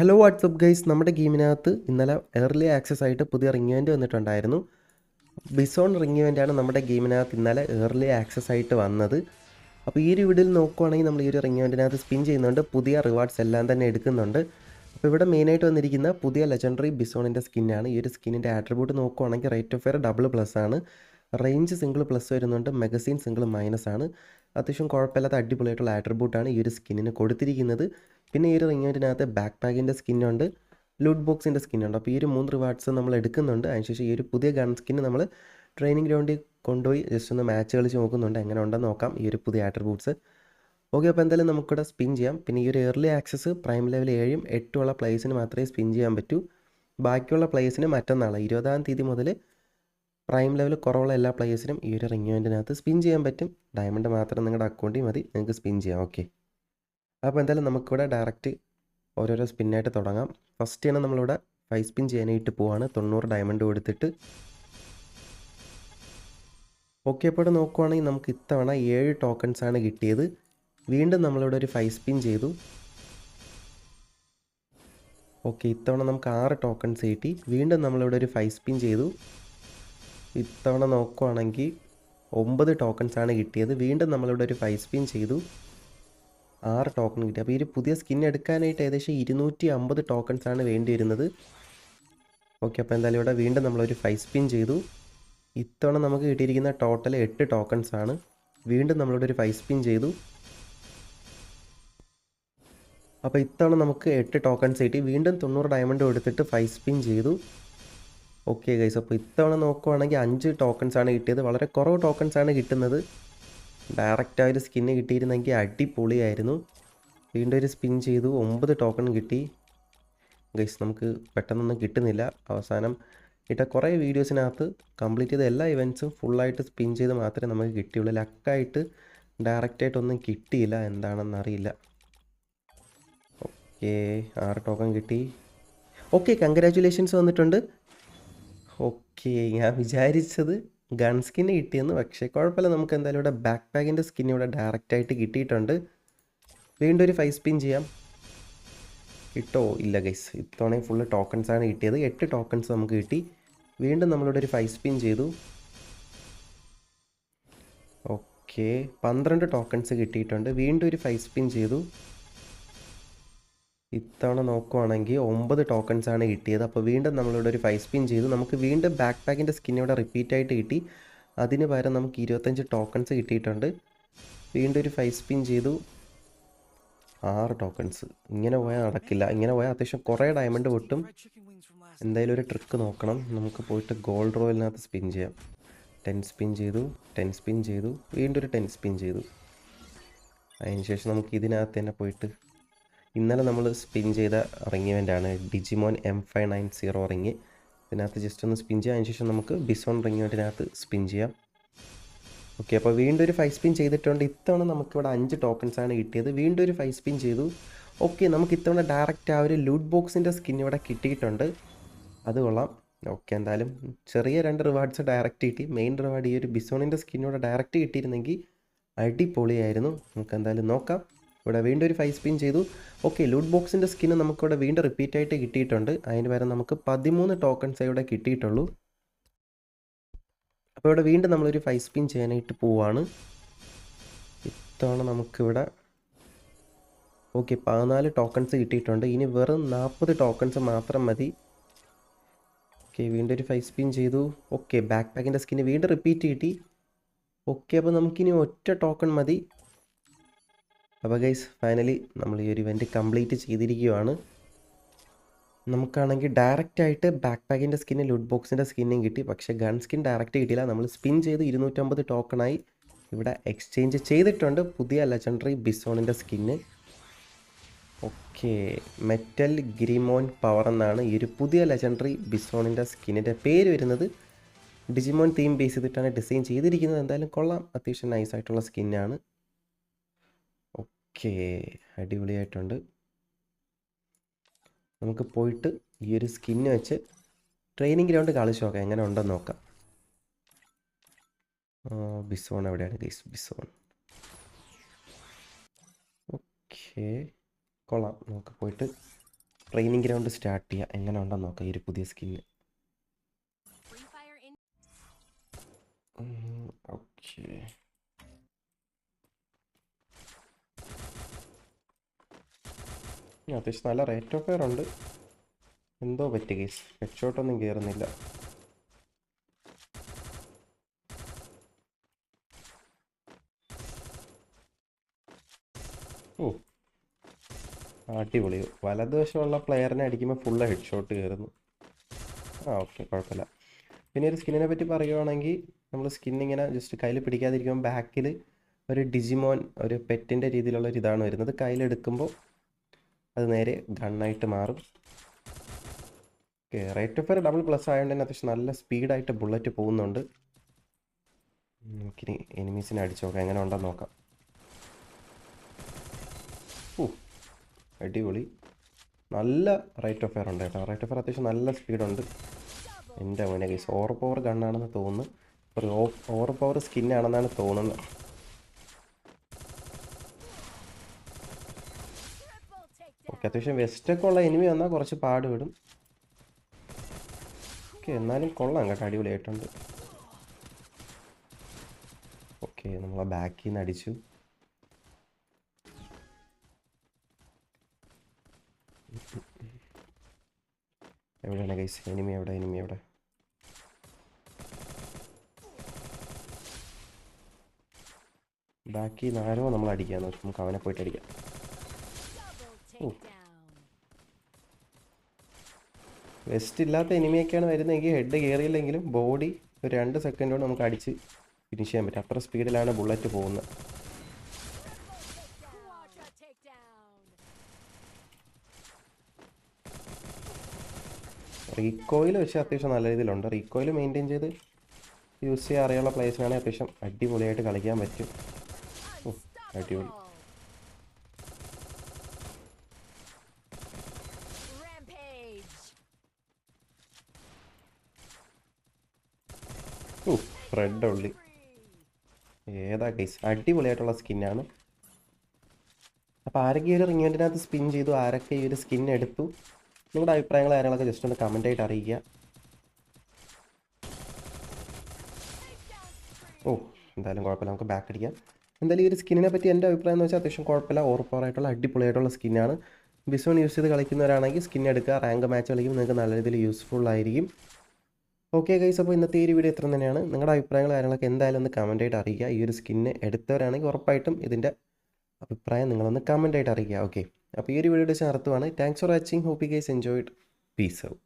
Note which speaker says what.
Speaker 1: Hello WhatsApp guys നമ്മുടെ ഗെയിമിനകത്ത് ഇന്നലെ ഏർലി ആക്സസ് ആയിട്ട് പുതിയ റിംഗ് ഇവന്റ് വന്നിട്ടുണ്ടായിരുന്നു. ബിസോൺ റിംഗ് ഇവന്റാണ് നമ്മുടെ ഗെയിമിനകത്ത് ഇന്നലെ ഏർലി ആക്സസ് ആയിട്ട് വന്നത്. അപ്പോൾ ഈ ഒരു വീഡിയോയിൽ നോക്കുവാണെങ്കിൽ നമ്മൾ ഈ ഒരു റിംഗ് ഇവന്റിനകത്ത് സ്പിൻ ചെയ്യുന്നുണ്ട്. പുതിയ റിവാർഡ്സ് എല്ലാം തന്നെ എടുക്കുന്നുണ്ട്. അപ്പോൾ ഇവിടെ മെയിനായിട്ട് വന്നിരിക്കുന്ന പുതിയ ലെജൻഡറി ബിസോണിന്റെ സ്കിന്നാണ് ഈ ഒരു സ്കിന്നിന്റെ ആട്രിബ്യൂട്ട് നോക്കുവാണെങ്കിൽ rate of fire double plus ആണ്. റേഞ്ച് സിംഗിൾ പ്ലസ് വരുന്നുണ്ട്. മെഗസീൻ സിംഗിൾ മൈനസ് ആണ്. അത്യാവശ്യം കുഴപ്പമില്ലാത്ത അടിപൊളിയായിട്ടുള്ള ആട്രിബ്യൂട്ടാണ് ഈ ഒരു സ്കിന്നിന് കൊടുത്തിരിക്കുന്നത്. പിന്നെ ഈ ഒരു റിങ്ങിനകത്ത് ബാക്ക് പാക്കിന്റെ സ്കിന്നുണ്ട് ലൂട്ട് ബോക്സിന്റെ സ്കിന്നുണ്ട് അപ്പോൾ ഈ ഒരു മൂന്ന് റിവാർഡ്സ് നമ്മൾ എടുക്കുന്നുണ്ട്. അതിനുശേഷം ഈ ഒരു പുതിയ ഗൺ സ്കിന്ന് നമ്മൾ ട്രെയിനിങ് ഗ്രൗണ്ടിൽ കൊണ്ടുപോയി ജസ്റ്റ് ഒന്ന് മാച്ച് കളിച്ച് നോക്കുന്നുണ്ട്. എങ്ങനെ ഉണ്ടെന്ന് നോക്കാം. ഈ ഒരു പുതിയ ആട്രിബ്യൂട്ട്സ് ഓക്കെ അപ്പോൾ എന്തായാലും നമുക്കിവിടെ സ്പിൻ ചെയ്യാം. പിന്നെ ഈ ഒരു എർലി ആക്സസ് പ്രൈം ലെവൽ ഏഴും എട്ടുമുള്ള പ്ലേസിന് മാത്രമേ സ്പിൻ ചെയ്യാൻ പറ്റൂ. ബാക്കിയുള്ള പ്ലേസിന് മറ്റന്നാൾ ഇരുപതാം തീയതി മുതൽ പ്രൈം ലെവൽ കുറവുള്ള എല്ലാ പ്ലേയേഴ്സിനും ഈ ഒരു റിംഗ് സ്പിൻ ചെയ്യാൻ പറ്റും. ഡയമണ്ട് മാത്രം നിങ്ങളുടെ അക്കൗണ്ടിൽ മതി. നിങ്ങൾക്ക് സ്പിൻ ചെയ്യാം. ഓക്കെ അപ്പോൾ എന്തായാലും നമുക്കിവിടെ ഡയറക്റ്റ് ഓരോരോ സ്പിന്നായിട്ട് തുടങ്ങാം. ഫസ്റ്റ് ആണ് നമ്മളിവിടെ ഫൈവ് സ്പിൻ ചെയ്യാനായിട്ട് പോവാണ്. തൊണ്ണൂറ് ഡയമണ്ട് കൊടുത്തിട്ട്. ഓക്കെ അപ്പോൾ നോക്കുവാണെങ്കിൽ നമുക്ക് ഇത്തവണ ഏഴ് ടോക്കൺസ് ആണ് കിട്ടിയത്. വീണ്ടും നമ്മളിവിടെ ഒരു ഫൈവ് സ്പിൻ ചെയ്തു. ഓക്കെ ഇത്തവണ നമുക്ക് ആറ് ടോക്കൺസ് കിട്ടി. വീണ്ടും നമ്മളിവിടെ ഒരു ഫൈവ് സ്പിൻ ചെയ്തു. ഇത്തവണ നോക്കുവാണെങ്കിൽ ഒമ്പത് ടോക്കൺസ് ആണ് കിട്ടിയത്. വീണ്ടും നമ്മളിവിടെ ഒരു ഫൈവ് സ്പിൻ ചെയ്തു. ആറ് ടോക്കൺ കിട്ടി. അപ്പോൾ ഈ ഒരു പുതിയ സ്കിൻ എടുക്കാനായിട്ട് ഏകദേശം ഇരുന്നൂറ്റി അമ്പത് ടോക്കൺസാണ് വേണ്ടി വരുന്നത് ഓക്കെ അപ്പോൾ എന്തായാലും ഇവിടെ വീണ്ടും നമ്മളൊരു ഫൈവ് സ്പിൻ ചെയ്തു. ഇത്തവണ നമുക്ക് കിട്ടിയിരിക്കുന്ന ടോട്ടൽ എട്ട് ടോക്കൺസ് ആണ്. വീണ്ടും നമ്മളിവിടെ ഒരു ഫൈവ് സ്പിൻ ചെയ്തു. അപ്പോൾ ഇത്തവണ നമുക്ക് എട്ട് ടോക്കൺസ് കിട്ടി. വീണ്ടും തൊണ്ണൂറ് ഡയമണ്ട് കൊടുത്തിട്ട് ഫൈവ് സ്പിൻ ചെയ്തു. ഓക്കെ ഗൈസ് അപ്പോൾ ഇത്തവണ നോക്കുവാണെങ്കിൽ അഞ്ച് ടോക്കൺസ് ആണ് കിട്ടിയത്. വളരെ കുറവ് ടോക്കൺസ് ആണ് കിട്ടുന്നത്. ഡയറക്റ്റ് ആ ഒരു സ്കിന്ന് കിട്ടിയിരുന്നെങ്കിൽ അടിപൊളിയായിരുന്നു. വീണ്ടും ഒരു സ്പിൻ ചെയ്തു. ഒമ്പത് ടോക്കൺ കിട്ടി. ഗൈസ് നമുക്ക് പെട്ടെന്നൊന്നും കിട്ടുന്നില്ല. അവസാനം ഇട്ട കുറേ വീഡിയോസിനകത്ത് കംപ്ലീറ്റ് ചെയ്ത എല്ലാ ഇവന്റ്സും ഫുള്ളായിട്ട് സ്പിൻ ചെയ്ത് മാത്രമേ നമുക്ക് കിട്ടിയുള്ളൂ. ലക്കായിട്ട് ഡയറക്റ്റായിട്ടൊന്നും കിട്ടിയില്ല. എന്താണെന്ന് അറിയില്ല. ഓക്കെ ആറ് ടോക്കൺ കിട്ടി. ഓക്കെ കൺഗ്രാറ്റുലേഷൻസ് വന്നിട്ടുണ്ട്. ഓക്കെ ഞാൻ വിചാരിച്ചത് ഗൺ സ്കിന്ന് കിട്ടിയെന്ന്. പക്ഷേ കുഴപ്പമില്ല. നമുക്ക് എന്തായാലും ഇവിടെ ബാക്ക് പാക്കിന്റെ സ്കിൻ ഇവിടെ ഡയറക്റ്റായിട്ട് കിട്ടിയിട്ടുണ്ട്. വീണ്ടും ഒരു ഫൈവ് സ്പിൻ ചെയ്യാം. കിട്ടോ? ഇല്ല ഗൈസ് ഇത്തവണ ഫുള്ള് ടോക്കൺസ് ആണ് കിട്ടിയത്. എട്ട് ടോക്കൺസ് നമുക്ക് കിട്ടി. വീണ്ടും നമ്മളിവിടെ ഒരു ഫൈവ് സ്പിൻ ചെയ്തു. ഓക്കെ. പന്ത്രണ്ട് ടോക്കൺസ് കിട്ടിയിട്ടുണ്ട്. വീണ്ടും ഒരു ഫൈവ് സ്പിൻ ചെയ്തു. ഇത്തവണ നോക്കുവാണെങ്കിൽ ഒമ്പത് ടോക്കൺസ് ആണ് കിട്ടിയത്. അപ്പോൾ വീണ്ടും നമ്മളിവിടെ ഒരു ഫൈവ് സ്പിൻ ചെയ്തു. നമുക്ക് വീണ്ടും ബാക്ക് പാക്കിന്റെ സ്കിൻ ഇവിടെ റിപ്പീറ്റ് ആയിട്ട് കിട്ടി. അതിന് പകരം നമുക്ക് ഇരുപത്തഞ്ച് ടോക്കൺസ് കിട്ടിയിട്ടുണ്ട്. വീണ്ടും ഒരു ഫൈവ് സ്പിൻ ചെയ്തു. ആറ് ടോക്കൺസ് ഇങ്ങനെ പോയാൽ നടക്കില്ല. ഇങ്ങനെ പോയാൽ അത്യാവശ്യം കുറേ ഡയമണ്ട് പൊട്ടും. എന്തായാലും ഒരു ട്രിക്ക് നോക്കണം. നമുക്ക് പോയിട്ട് ഗോൾഡ് റോയലിനകത്ത് സ്പിൻ ചെയ്യാം. ടെൻ സ്പിൻ ചെയ്തു. ടെൻ സ്പിൻ ചെയ്തു. വീണ്ടും ഒരു ടെൻ സ്പിൻ ചെയ്തു. അതിനുശേഷം നമുക്ക് ഇതിനകത്ത് തന്നെ പോയിട്ട് ഇന്നലെ നമ്മൾ സ്പിൻ ചെയ്ത ring ഇവന്റാണ് Digimon M five nine zero ring ഇതിനകത്ത് ജസ്റ്റ് ഒന്ന് സ്പിൻ ചെയ്യാം അതിനുശേഷം നമുക്ക് ബിസോൺ ഇവന്റിനകത്ത് സ്പിൻ ചെയ്യാം. ഓക്കെ അപ്പോൾ വീണ്ടും ഒരു ഫൈവ് സ്പിൻ ചെയ്തിട്ടുണ്ട്. ഇത്തവണ നമുക്കിവിടെ അഞ്ച് ടോക്കൺസ് ആണ് കിട്ടിയത്. വീണ്ടും ഒരു ഫൈവ് സ്പിൻ ചെയ്തു. ഓക്കെ നമുക്ക് ഇത്തവണ ഡയറക്റ്റ് ആ ഒരു ലൂട്ട് ബോക്സിന്റെ സ്കിൻ ഇവിടെ കിട്ടിയിട്ടുണ്ട്. അത് കൊള്ളാം. ഓക്കെ എന്തായാലും ചെറിയ രണ്ട് റിവാർഡ്സ് ഡയറക്റ്റ് കിട്ടി. മെയിൻ റിവാർഡ് ഈ ഒരു ബിസോണിന്റെ സ്കിന്നോടെ ഡയറക്റ്റ് കിട്ടിയിരുന്നെങ്കിൽ അടിപൊളിയായിരുന്നു. നമുക്ക് എന്തായാലും നോക്കാം. ഇവിടെ വീണ്ടും ഒരു ഫൈവ് സ്പിൻ ചെയ്തു. ഓക്കെ ലൂട്ട് ബോക്സിന്റെ സ്കിന്ന് നമുക്കിവിടെ വീണ്ടും റിപ്പീറ്റ് ആയിട്ട് കിട്ടിയിട്ടുണ്ട്. അതിന് പകരം നമുക്ക് പതിമൂന്ന് ടോക്കൺസ് ഇവിടെ കിട്ടിയിട്ടുള്ളൂ. അപ്പോൾ ഇവിടെ വീണ്ടും നമ്മളൊരു ഫൈവ് സ്പിൻ ചെയ്യാനായിട്ട് പോവാണ്. ഇത്തവണ നമുക്കിവിടെ ഓക്കെ പതിനാല് ടോക്കൺസ് കിട്ടിയിട്ടുണ്ട്. ഇനി വെറും നാൽപ്പത് ടോക്കൺസ് മാത്രം മതി. ഓക്കെ വീണ്ടും ഒരു ഫൈവ് സ്പിൻ ചെയ്തു. ഓക്കെ ബാക്ക് പാക്കിന്റെ സ്കിന്ന് വീണ്ടും റിപ്പീറ്റ് കിട്ടി. ഓക്കെ അപ്പോൾ നമുക്കിനി ഒറ്റ ടോക്കൺ മതി. അപ്പോൾ ഗൈസ് ഫൈനലി നമ്മൾ ഈ ഒരു ഇവന്റ് കംപ്ലീറ്റ് ചെയ്തിരിക്കുകയാണ്. നമുക്കാണെങ്കിൽ ഡയറക്റ്റ് ആയിട്ട് ബാക്ക് പാക്കിന്റെ സ്കിന്നും ലുഡ് ബോക്സിന്റെ സ്കിന്നും കിട്ടി. പക്ഷേ ഗൺ സ്കിൻ ഡയറക്റ്റ് കിട്ടിയില്ല. നമ്മൾ സ്പിൻ ചെയ്ത് ഇരുന്നൂറ്റമ്പത് ടോക്കണായി ഇവിടെ എക്സ്ചേഞ്ച് ചെയ്തിട്ടുണ്ട് പുതിയ legendary ബിസോണിന്റെ skin okay metal Greymon power എന്നാണ് ഈ ഒരു പുതിയ ലെജൻഡറി ബിസോണിന്റെ സ്കിന്നിന്റെ പേര് വരുന്നത്. ഡിജിമോൻ തീം ബേസ് ചെയ്തിട്ടാണ് ഡിസൈൻ ചെയ്തിരിക്കുന്നത്. എന്തായാലും കൊള്ളാം. അത്യാവശ്യം നൈസായിട്ടുള്ള സ്കിന്നാണ് ഓക്കെ അടിപൊളിയായിട്ടുണ്ട്. നമുക്ക് പോയിട്ട് ഈ ഒരു സ്കിന്ന് വെച്ച് ട്രെയിനിങ് ഗ്രൗണ്ട് കളിച്ച് നോക്കാം എങ്ങനെ ഉണ്ടെന്ന് നോക്കാം. ബിസോൺ എവിടെയാണ് ഗൈസ് ബിസോൺ ഓക്കെ കൊള്ളാം. നമുക്ക് പോയിട്ട് ട്രെയിനിങ് ഗ്രൗണ്ട് സ്റ്റാർട്ട് ചെയ്യാം എങ്ങനെ ഉണ്ടെന്ന് നോക്കാം ഈ ഒരു പുതിയ സ്കിന്ന് ഓക്കെ. അത്യാവശ്യം നല്ല റേറ്റ് ഓഫ് ഉണ്ട്. എന്തോ പറ്റി കേസ് ഹെഡ് കയറുന്നില്ല ഓ. അടിപൊളി. വലതുവശമുള്ള പ്ലെയറിനെ അടിക്കുമ്പോൾ ഫുള്ള് ഹെഡ് ഷോട്ട് കയറുന്നു ആ ഓക്കെ കുഴപ്പമില്ല. പിന്നെ ഒരു സ്കിന്നിനെ പറ്റി പറയുവാണെങ്കിൽ നമ്മൾ സ്കിൻ ഇങ്ങനെ ജസ്റ്റ് കയ്യിൽ പിടിക്കാതിരിക്കുമ്പോൾ ബാക്കിൽ ഒരു ഡിജിമോൻ ഒരു പെറ്റിന്റെ രീതിയിലുള്ള ഒരു ഇതാണ് വരുന്നത്. കയ്യിലെടുക്കുമ്പോൾ അത് നേരെ ഗണ്ണായിട്ട് മാറും. Okay rate of fire double plus ആയതുകൊണ്ട് തന്നെ അത്യാവശ്യം നല്ല സ്പീഡായിട്ട് ബുള്ളറ്റ് പോകുന്നുണ്ട്. നമുക്കിനി എനിമീസിനെ അടിച്ചു നോക്കാം എങ്ങനെ ഉണ്ടെന്ന് നോക്കാം. ഓ അടിപൊളി. നല്ല റേറ്റ് ഓഫ് ഫയർ ഉണ്ട് കേട്ടോ. റേറ്റ് ഓഫ് ഫയർ അത്യാവശ്യം നല്ല സ്പീഡുണ്ട് എന്റെ മോനെ കേസ് ഓവർ പവർ ഗണ്ണാണെന്ന് തോന്നുന്നു. ഒരു ഓവർ പവർ സ്കിന്നാണെന്നാണ് തോന്നുന്നത്. ഓക്കെ അത്യാവശ്യം വെസ്റ്റൊക്കെ ഉള്ള എനിമി വന്നാൽ കുറച്ച് പാട് വിടും ഓക്കെ എന്നാലും കൊള്ളാം കേട്ടോ അടിപൊളിയായിട്ടുണ്ട്. ഓക്കെ നമ്മളെ ബാക്കിൽ നിന്ന് അടിച്ചു. എവിടെയാണ് ഗൈസ് എനിമി എവിടെ എനിമി എവിടെ? ബാക്കി നാരോ നമ്മൾ അടിക്കാൻ നോക്കും നമുക്ക് അവനെ പോയിട്ട് അടിക്കാം. വെസ്റ്റ് ഇല്ലാത്ത എനിമിയൊക്കെയാണ് വരുന്നതെങ്കിൽ ഹെഡ് കയറിയില്ലെങ്കിലും ബോഡി ഒരു രണ്ട് സെക്കൻഡ് കൊണ്ട് നമുക്ക് അടിച്ച് ഫിനിഷ് ചെയ്യാൻ പറ്റും. അത്ര സ്പീഡിലാണ് ബുള്ളറ്റ് പോകുന്നത്. റീക്കോയിൽ. പക്ഷേ അത്യാവശ്യം നല്ല രീതിയിലുണ്ട്. റീക്കോയിൽ മെയിന്റെയിൻ ചെയ്ത് യൂസ് ചെയ്യാൻ അറിയാനുള്ള പ്ലേസിനാണെങ്കിൽ അത്യാവശ്യം അടിപൊളിയായിട്ട് കളിക്കാൻ പറ്റും. അടിപൊളി. റെഡ് ഉള്ളി. ഏതാ കേസ് അടിപൊളിയായിട്ടുള്ള സ്കിന്നാണ് അപ്പോൾ ആരൊക്കെ ഈ ഒരു റിങ്ങന്റിനകത്ത് സ്പിൻ ചെയ്തു ആരൊക്കെ ഈ ഒരു സ്കിൻ എടുത്തു. നിങ്ങളുടെ അഭിപ്രായങ്ങൾ കാര്യങ്ങളൊക്കെ ജസ്റ്റ് ഒന്ന് കമന്റ് ആയിട്ട് അറിയിക്കുക. ഓ എന്തായാലും കുഴപ്പമില്ല. നമുക്ക് ബാക്ക് അടിക്കാം. എന്തായാലും ഈ ഒരു സ്കിന്നിനെ പറ്റി എന്റെ അഭിപ്രായം എന്ന് വെച്ചാൽ അത്യാവശ്യം കുഴപ്പമില്ല. ഓർപ്പറായിട്ടുള്ള അടിപൊളിയായിട്ടുള്ള സ്കിന്നാണ് ബിസോൺ യൂസ് ചെയ്ത് കളിക്കുന്നവരാണെങ്കിൽ സ്കിൻ എടുക്കുക റാങ്ക് മാച്ച് കളിക്കുമ്പോൾ നിങ്ങൾക്ക് നല്ല രീതിയിൽ യൂസ്ഫുൾ ആയിരിക്കും. ഓക്കെ ഗൈസ് അപ്പോൾ ഇന്നത്തെ ഈ ഒരു വീഡിയോ ഇത്ര തന്നെയാണ്. നിങ്ങളുടെ അഭിപ്രായങ്ങൾ കാര്യങ്ങളൊക്കെ എന്തായാലും ഒന്ന് കമന്റ് ആയിട്ട് അറിയിക്കുക. ഈ ഒരു സ്കിന്ന് എടുത്തവരാണെങ്കിൽ ഉറപ്പായിട്ടും ഇതിന്റെ അഭിപ്രായം നിങ്ങളൊന്ന് കമന്റ് ആയിട്ട് അറിയിക്കുക. ഓക്കെ അപ്പോൾ ഈ ഒരു video ചേർത്തുവാണ് thanks for watching hope guys enjoyed peace out